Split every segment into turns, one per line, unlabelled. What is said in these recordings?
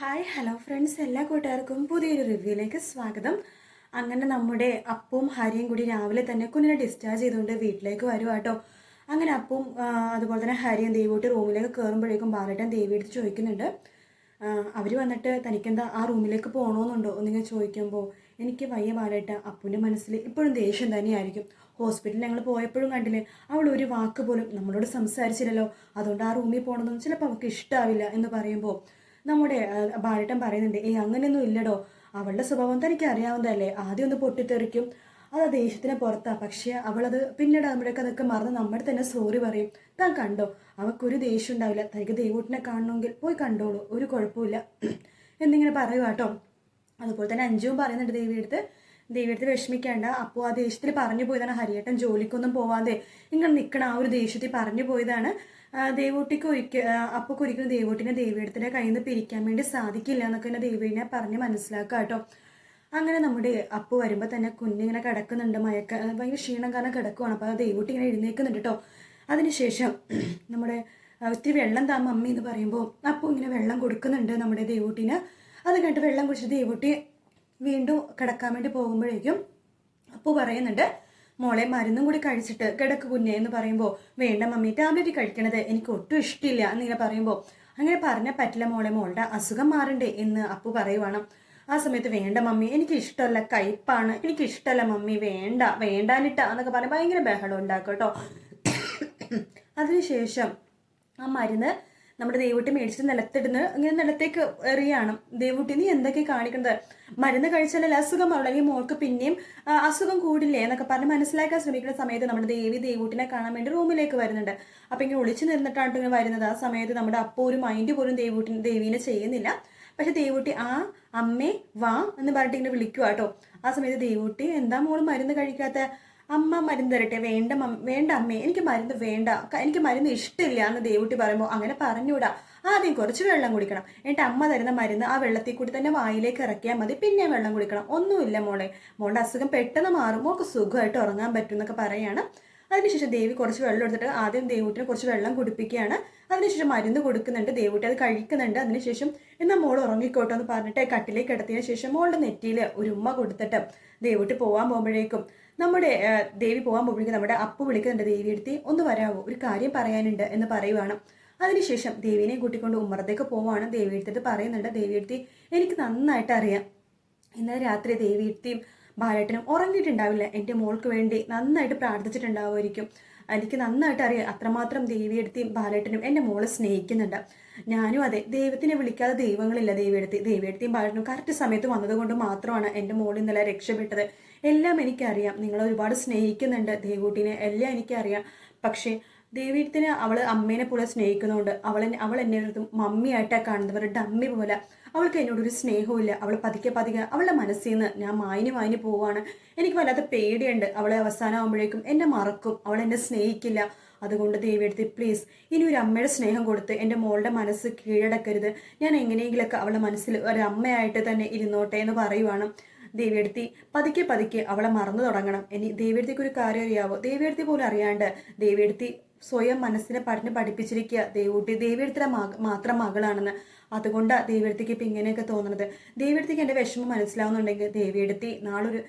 Hi hello friends. എല്ലാ കൂട്ടുകാർക്കും പുതിയൊരു റിവ്യൂയിലേക്ക് സ്വാഗതം. അങ്ങനെ നമ്മുടെ അപ്പവും ഹരിയും കൂടി രാവിലെ തന്നെ കുഞ്ഞിനെ ഡിസ്ചാർജ് ചെയ്തുകൊണ്ട് വീട്ടിലേക്ക് വരും കേട്ടോ അങ്ങനെ അപ്പവും അതുപോലെ തന്നെ ഹരിയും ദേവിയോട്ട് റൂമിലേക്ക് കയറുമ്പോഴേക്കും ബാലേട്ടൻ ദേവി എടുത്ത് ചോദിക്കുന്നുണ്ട്. അവർ വന്നിട്ട് തനിക്കെന്താ ആ റൂമിലേക്ക് പോകണമെന്നുണ്ടോ എന്നിങ്ങനെ ചോദിക്കുമ്പോൾ എനിക്ക് വയ്യ ബാലേട്ട അപ്പുവിന്റെ മനസ്സിൽ ഇപ്പോഴും ദേഷ്യം തന്നെയായിരിക്കും. ഹോസ്പിറ്റലിൽ ഞങ്ങൾ പോയപ്പോഴും കണ്ടില്ലേ അവൾ ഒരു വാക്ക് പോലും നമ്മളോട് സംസാരിച്ചില്ലല്ലോ. അതുകൊണ്ട് ആ റൂമിൽ പോകണമെന്നൊന്നും ചിലപ്പോൾ അവൾക്ക് ഇഷ്ടാവില്ല എന്ന് പറയുമ്പോൾ നമ്മുടെ ഭാര്യട്ടൻ പറയുന്നുണ്ട് ഏയ് അങ്ങനെയൊന്നും ഇല്ലടോ. അവളുടെ സ്വഭാവം തനിക്ക് അറിയാവുന്നതല്ലേ. ആദ്യം ഒന്ന് പൊട്ടിത്തെറിക്കും. അത് ആ ദേഷ്യത്തിന് പുറത്താ. പക്ഷേ അവളത് പിന്നീട് നമ്മുടെയൊക്കെ അതൊക്കെ മറന്ന് നമ്മുടെ തന്നെ സോറി പറയും. താൻ കണ്ടോ? അവൾക്കൊരു ദേഷ്യം ഉണ്ടാവില്ല. തനിക്ക് ദൈവൂട്ടിനെ കാണണമെങ്കിൽ പോയി കണ്ടോളൂ. ഒരു കുഴപ്പമില്ല എന്നിങ്ങനെ പറയുക കേട്ടോ. അതുപോലെ തന്നെ അഞ്ജുവും പറയുന്നുണ്ട് ദേവിയെടുത്ത് ദേവിയെടുത്ത് വിഷമിക്കേണ്ട. അപ്പോൾ ആ ദേഷ്യത്തിൽ പറഞ്ഞു പോയതാണ്. ഹരിയേട്ടൻ ജോലിക്കൊന്നും പോവാതെ ഇങ്ങനെ നിൽക്കണ ആ ഒരു ദേഷ്യത്തിൽ പറഞ്ഞു പോയതാണ്. ദേവൂട്ടിക്ക് ഒരിക്കൽ അപ്പൊക്ക് ഒരിക്കലും ദേവൂട്ടിനെ ദേവിയുടെ കയ്യിൽ നിന്ന് പിരിക്കാൻ വേണ്ടി സാധിക്കില്ല എന്നൊക്കെ തന്നെ ദേവീനെ പറഞ്ഞ് മനസ്സിലാക്കുക കേട്ടോ. അങ്ങനെ നമ്മുടെ അപ്പു വരുമ്പോൾ തന്നെ കുഞ്ഞിങ്ങനെ കിടക്കുന്നുണ്ട് മയക്ക ഭയങ്കര ക്ഷീണം കാരണം കിടക്കുവാണ്. അപ്പോൾ ദേവൂട്ടി ഇങ്ങനെ എഴുന്നേൽക്കുന്നുണ്ട് കേട്ടോ. അതിനുശേഷം നമ്മുടെ ഒത്തിരി വെള്ളം താ മമ്മി എന്ന് പറയുമ്പോൾ അപ്പു ഇങ്ങനെ വെള്ളം കൊടുക്കുന്നുണ്ട് നമ്മുടെ ദേവൂട്ടിന്. അത് കണ്ടിട്ട് വെള്ളം കുടിച്ചിട്ട് ദേവൂട്ടി വീണ്ടും കിടക്കാൻ വേണ്ടി പോകുമ്പോഴേക്കും അപ്പു പറയുന്നുണ്ട് മോളെ മരുന്നും കൂടി കഴിച്ചിട്ട് കിടക്ക് കുഞ്ഞെ എന്ന് പറയുമ്പോൾ വേണ്ട മമ്മി ടാബ്ലറ്റ് കഴിക്കണത് എനിക്ക് ഒട്ടും ഇഷ്ടമില്ല എന്നിങ്ങനെ പറയുമ്പോൾ അങ്ങനെ പറഞ്ഞാൽ പറ്റില്ല മോളെ മോളുടെ അസുഖം മാറണ്ടേ എന്ന് അപ്പു പറയുവാണ്. ആ സമയത്ത് വേണ്ട മമ്മി എനിക്ക് ഇഷ്ടമല്ല കയ്പാണ് എനിക്ക് ഇഷ്ടമല്ല മമ്മി വേണ്ട വേണ്ടാനിട്ട എന്നൊക്കെ പറഞ്ഞ് ഭയങ്കര ബഹളം ഉണ്ടാക്കും കേട്ടോ. അതിനുശേഷം ആ മരുന്ന് നമ്മുടെ ദേവൂട്ടി മേടിച്ചിട്ട് നിലത്തിടുന്ന ഇങ്ങനെ നിലത്തേക്ക് എറിയാണ്. ദേവൂട്ടി എന്തൊക്കെ കാണിക്കുന്നത്? മരുന്ന് കഴിച്ചാലല്ല അസുഖം? അല്ലെങ്കിൽ മോൾക്ക് പിന്നെയും അസുഖം കൂടില്ലേ? എന്നൊക്കെ പറഞ്ഞ് മനസ്സിലാക്കാൻ ശ്രമിക്കുന്ന സമയത്ത് നമ്മുടെ ദേവി ദേവൂട്ടിനെ കാണാൻ വേണ്ടി റൂമിലേക്ക് വരുന്നുണ്ട്. അപ്പൊ ഇങ്ങനെ ഒളിച്ചു നിന്നിട്ടാണ് ഇങ്ങനെ വരുന്നത്. ആ സമയത്ത് നമ്മുടെ അപ്പോ ഒരു മൈൻഡ് പോലും ദേവൂട്ടി ദേവീനെ ചെയ്യുന്നില്ല. പക്ഷെ ദേവൂട്ടി ആ അമ്മേ വാ എന്ന് പറഞ്ഞിട്ട് ഇങ്ങനെ വിളിക്കുക കേട്ടോ. ആ സമയത്ത് ദേവൂട്ടി എന്താ മോൾ മരുന്ന് കഴിക്കാത്ത? അമ്മ മരുന്ന് തരട്ടെ വേണ്ട വേണ്ട അമ്മേ എനിക്ക് മരുന്ന് വേണ്ട എനിക്ക് മരുന്ന് ഇഷ്ടമില്ല എന്ന് ദേവൂട്ടി പറയുമ്പോൾ അങ്ങനെ പറഞ്ഞുകൂടാ. ആദ്യം കുറച്ച് വെള്ളം കുടിക്കണം. എന്നിട്ട് അമ്മ തരുന്ന മരുന്ന് ആ വെള്ളത്തിൽ കൂടി തന്നെ വായിലേക്ക് ഇറക്കിയാൽ മതി. പിന്നെ വെള്ളം കുടിക്കണം. ഒന്നുമില്ല മോളെ. മോളുടെ അസുഖം പെട്ടെന്ന് മാറും. മോൾക്ക് സുഖമായിട്ട് ഉറങ്ങാൻ പറ്റും എന്നൊക്കെ പറയാണ്. അതിനുശേഷം ദേവി കുറച്ച് വെള്ളം എടുത്തിട്ട് ആദ്യം ദേവൂട്ടിന് കുറച്ച് വെള്ളം കുടിപ്പിക്കുകയാണ്. അതിനുശേഷം മരുന്ന് കൊടുക്കുന്നുണ്ട്. ദേവൂട്ടി അത് കഴിക്കുന്നുണ്ട്. അതിനുശേഷം എന്നാൽ മോൾ ഉറങ്ങിക്കോട്ടെ എന്ന് പറഞ്ഞിട്ട് കട്ടിലേക്ക് കിടത്തിയതിനു ശേഷം മോളുടെ നെറ്റിയിൽ ഒരു ഉമ്മ കൊടുത്തിട്ട് ദേവൂട്ടി പോകാൻ പോകുമ്പോഴേക്കും നമ്മുടെ ദേവി പോകാൻ പോകുമ്പോഴേക്കും നമ്മുടെ അപ്പു വിളിക്കുന്നുണ്ട് ദേവി എടുത്തി ഒന്ന് വരാവോ? ഒരു കാര്യം പറയാനുണ്ട് എന്ന് പറയുവാണ്. അതിനുശേഷം ദേവിനെ കൂട്ടിക്കൊണ്ട് ഉമ്മറത്തേക്ക് പോവാണ്. ദേവി എടുത്തിട്ട് പറയുന്നുണ്ട്. ദേവി എടുത്തി എനിക്ക് നന്നായിട്ട് അറിയാം. ഇന്നലെ രാത്രി ദേവിയെത്തിയും ബാലേട്ടനും ഉറങ്ങിയിട്ടുണ്ടാവില്ല. എന്റെ മോൾക്ക് വേണ്ടി നന്നായിട്ട് പ്രാർത്ഥിച്ചിട്ടുണ്ടാവുമായിരിക്കും. എനിക്ക് നന്നായിട്ട് അറിയാം. അത്രമാത്രം ദേവിയെടുത്തിയും ബാലേട്ടനും എന്റെ മോളെ സ്നേഹിക്കുന്നുണ്ട്. ഞാനും അതെ. ദൈവത്തിനെ വിളിക്കാതെ ദൈവങ്ങളില്ല ദേവിയെടുത്തി. ദേവിയെടുത്തിയും ബാലേട്ടനും കറക്റ്റ് സമയത്ത് വന്നതുകൊണ്ട് മാത്രമാണ് എന്റെ മോൾ ഇന്നലെ രക്ഷപ്പെട്ടത്. എല്ലാം എനിക്കറിയാം. നിങ്ങൾ ഒരുപാട് സ്നേഹിക്കുന്നുണ്ട് ദേവൂട്ടിനെ. എല്ലാം എനിക്കറിയാം. പക്ഷേ ദേവീടത്തിന് അവൾ അമ്മേനെ പോലെ സ്നേഹിക്കുന്നതുകൊണ്ട് അവൾ അവൾ എന്നെ മമ്മിയായിട്ടാണ് കാണുന്നത്. ഒരു ഡമ്മി പോലെ. അവൾക്ക് എന്നോടൊരു സ്നേഹമില്ല അവൾ പതുക്കെ പതുക്കെ അവളുടെ മനസ്സിൽ നിന്ന് ഞാൻ മായിന് മായിന് പോവാണ്. എനിക്ക് വല്ലാത്ത പേടിയുണ്ട്. അവളെ അവസാനമാകുമ്പോഴേക്കും എന്നെ മറക്കും. അവൾ എന്നെ സ്നേഹിക്കില്ല. അതുകൊണ്ട് ദേവിയെടുത്ത് പ്ലീസ് ഇനി ഒരു അമ്മയുടെ സ്നേഹം കൊടുത്ത് എന്റെ മോളുടെ മനസ്സ് കീഴടക്കരുത്. ഞാൻ എങ്ങനെയെങ്കിലൊക്കെ അവളുടെ മനസ്സിൽ ഒരു അമ്മയായിട്ട് തന്നെ ഇരുന്നോട്ടെ എന്ന് പറയുവാണ്. ദേവിയെടുത്തി പതുക്കെ പതുക്കെ അവളെ മറന്നു തുടങ്ങണം. ഇനി ദേവിയെടുത്തിക്ക് ഒരു കാര്യം അറിയാവോ? ദേവിയെടുത്തി പോലും അറിയാണ്ട് ദേവിയെടുത്തി സ്വയം മനസ്സിനെ പറഞ്ഞ് പഠിപ്പിച്ചിരിക്കുക ദേവൂട്ടി ദേവിയെടുത്തിന്റെ മാത്രം മകളാണെന്ന്. അതുകൊണ്ട് ദേവിയെടുത്തേക്ക് ഇപ്പം ഇങ്ങനെയൊക്കെ തോന്നുന്നത് ദേവിയെടുത്തേക്ക് എന്റെ വിഷമം മനസ്സിലാവുന്നുണ്ടെങ്കിൽ ദേവിയെടുത്തി നാളൊരു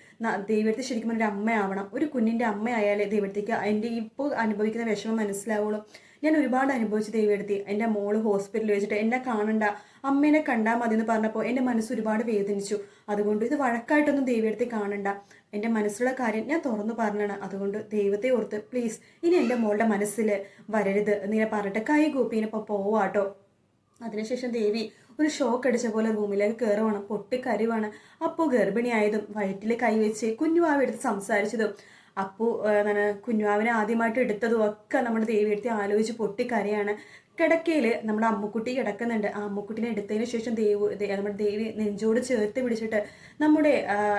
ദേവിയെടുത്ത് ശരിക്കും ഒരു അമ്മയാവണം. ഒരു കുഞ്ഞിന്റെ അമ്മയായാലേ ദേവിയെടുത്തേക്ക് എന്റെ ഇപ്പോൾ അനുഭവിക്കുന്ന വിഷമം മനസ്സിലാവുള്ളൂ. ഞാൻ ഒരുപാട് അനുഭവിച്ച് ദൈവമെടുത്തി എന്റെ മോൾ ഹോസ്പിറ്റലിൽ വെച്ചിട്ട് എന്നെ കാണണ്ട അമ്മേനെ കണ്ടാൽ മതി എന്ന് പറഞ്ഞപ്പോൾ എന്റെ മനസ്സ് ഒരുപാട് വേദനിച്ചു. അതുകൊണ്ട് ഇത് വഴക്കായിട്ടൊന്നും ദൈവമെടുത്തി കാണണ്ട. എന്റെ മനസ്സിലുള്ള കാര്യം ഞാൻ തുറന്നു പറഞ്ഞാണ്. അതുകൊണ്ട് ദൈവത്തെ ഓർത്ത് പ്ലീസ് ഇനി എന്റെ മോളുടെ മനസ്സിൽ വരരുത് എന്നിങ്ങനെ പറഞ്ഞിട്ട് കൈ പോവാട്ടോ. അതിനുശേഷം ദേവി ഒരു ഷോക്ക് അടിച്ച പോലെ റൂമിലേക്ക് കയറുവാണ് പൊട്ടിക്കരിവാണ് അപ്പോൾ ഗർഭിണിയായതും വയറ്റിൽ കൈവച്ച് കുഞ്ഞുവാവ് എടുത്ത് സംസാരിച്ചതും അപ്പു ആ, എന്താണ് കുഞ്ഞുവാവിനെ ആദ്യമായിട്ട് എടുത്തതും ഒക്കെ നമ്മുടെ ദേവി എടുത്ത് ആലോചിച്ച് പൊട്ടിക്കരയാണ് കിടക്കയിൽ നമ്മുടെ അമ്മുക്കുട്ടി കിടക്കുന്നുണ്ട്. ആ അമ്മുക്കുട്ടിനെ എടുത്തതിന് ശേഷം ദേവു നമ്മുടെ ദേവി നെഞ്ചോട് ചേർത്ത് പിടിച്ചിട്ട് നമ്മുടെ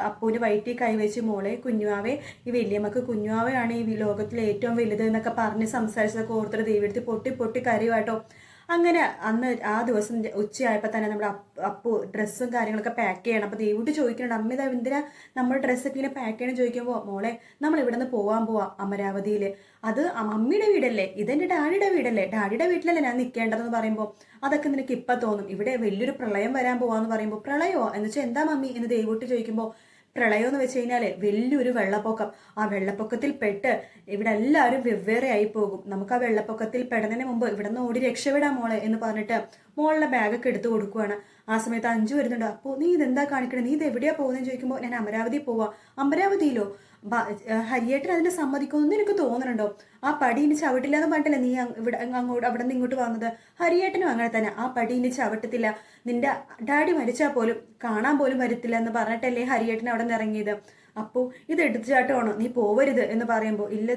അപ്പൂന് വയറ്റി കൈവച്ച് മോളെ കുഞ്ഞുവാവെ ഈ വലിയമ്മക്ക് കുഞ്ഞുവാവയാണ് ഈ ലോകത്തിലെ ഏറ്റവും വലുത് എന്നൊക്കെ പറഞ്ഞ് സംസാരിച്ചതൊക്കെ ഓർത്തിട്ട് ദേവി എടുത്ത് പൊട്ടി പൊട്ടി കരയുവാട്ടോ അങ്ങനെ അന്ന് ആ ദിവസം ഉച്ചയായപ്പോൾ തന്നെ നമ്മുടെ അപ്പ- ഡ്രസ്സും കാര്യങ്ങളൊക്കെ പാക്ക് ചെയ്യണം. അപ്പോൾ ദേവൂട്ടി ചോദിക്കുന്നുണ്ട് അമ്മ ഇതാ എന്തിനാ നമ്മുടെ ഡ്രസ്സൊക്കെ ഇങ്ങനെ പാക്ക് ചെയ്യണം? ചോദിക്കുമ്പോൾ മോളെ നമ്മൾ ഇവിടെ നിന്ന് പോകാൻ പോവാ അമരാവതിയിൽ അത് മമ്മിയുടെ വീടല്ലേ? ഇതെന്റെ ഡാഡിയുടെ വീടല്ലേ? ഡാഡിയുടെ വീട്ടിലല്ലേ ഞാൻ നിൽക്കേണ്ടതെന്ന് പറയുമ്പോൾ അതൊക്കെ നിനക്ക് ഇപ്പം തോന്നും. ഇവിടെ വലിയൊരു പ്രളയം വരാൻ പോവാന്ന് പറയുമ്പോൾ പ്രളയമോ? എന്ന് വെച്ചാൽ എന്താ മമ്മി? എന്ന് ദേവൂട്ടി ചോദിക്കുമ്പോൾ പ്രളയം എന്ന് വെച്ച് കഴിഞ്ഞാൽ വലിയൊരു വെള്ളപ്പൊക്കം. ആ വെള്ളപ്പൊക്കത്തിൽ പെട്ട് ഇവിടെ എല്ലാവരും വെവ്വേറെ ആയി പോകും. നമുക്ക് ആ വെള്ളപ്പൊക്കത്തിൽ പെടുന്നതിന് മുമ്പ് ഇവിടെ നിന്ന് ഓടി രക്ഷപ്പെടാം മോളെ എന്ന് പറഞ്ഞിട്ട് മോളുടെ ബാഗൊക്കെ എടുത്തു കൊടുക്കുവാണ്. ആ സമയത്ത് അഞ്ചു വരുന്നുണ്ട്. അപ്പോൾ നീ ഇതെന്താ കാണിക്കണേ? നീ ഇത് എവിടെയാ പോകുന്നതെന്ന് ചോദിക്കുമ്പോൾ ഞാൻ അമരാവതി പോവാ. അമരാവതിയിലോ? ഹരിയേട്ടൻ അതിനെ സമ്മതിക്കുമെന്ന് എനിക്ക് തോന്നുന്നുണ്ടോ? ആ പടി ഇനി ചവിട്ടില്ല പറഞ്ഞിട്ടില്ല നീ ഇവിടെ അങ്ങോട്ട് അവിടെ നിന്ന് ഇങ്ങോട്ട് വന്നത്? ഹരിയേട്ടനും അങ്ങനെ തന്നെ. ആ പടി ഇനി ചവിട്ടത്തില്ല. നിന്റെ ഡാഡി മരിച്ചാൽ പോലും കാണാൻ പോലും വരത്തില്ല എന്ന് പറഞ്ഞിട്ടല്ലേ ഹരിയേട്ടൻ അവിടെ നിന്ന് ഇറങ്ങിയത്. അപ്പോൾ ഇത് എടുത്തുചാട്ടമാണോ? നീ പോവരുത് എന്ന് പറയുമ്പോൾ ഇല്ല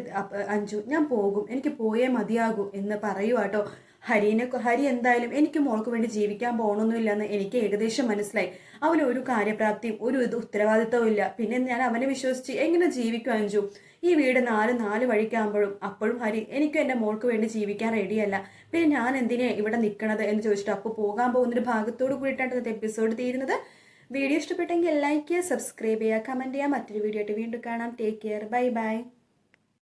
അഞ്ചു ഞാൻ പോകും. എനിക്ക് പോയേ മതിയാകൂ എന്ന് പറയുവാട്ടോ ഹരിനെ ഹരി എന്തായാലും എനിക്ക് മോൾക്ക് വേണ്ടി ജീവിക്കാൻ പോകണമെന്നില്ലെന്ന് എനിക്ക് ഏകദേശം മനസ്സിലായി. അവന് ഒരു കാര്യപ്രാപ്തിയും ഒരു ഇത് ഉത്തരവാദിത്തവും ഇല്ല. പിന്നെ ഞാൻ അവനെ വിശ്വസിച്ച് എങ്ങനെ ജീവിക്കും അഞ്ചു ഈ വീട് നാല് നാല് വഴിക്കാകുമ്പോഴും അപ്പോഴും ഹരി എനിക്കും എന്റെ മോൾക്ക് വേണ്ടി ജീവിക്കാൻ റെഡിയല്ല പിന്നെ ഞാൻ എന്തിനാ ഇവിടെ നിൽക്കണത് എന്ന് ചോദിച്ചിട്ട് അപ്പോൾ പോകാൻ പോകുന്നൊരു ഭാഗത്തോട് കൂടിയിട്ടാണ് ഇന്നത്തെ എപ്പിസോഡ് തീരുന്നത്. വീഡിയോ ഇഷ്ടപ്പെട്ടെങ്കിൽ ലൈക്ക് ചെയ്യുക സബ്സ്ക്രൈബ് ചെയ്യുക കമന്റ് ചെയ്യുക. മറ്റൊരു വീഡിയോ ആയിട്ട് വീണ്ടും കാണാം. Take care bye bye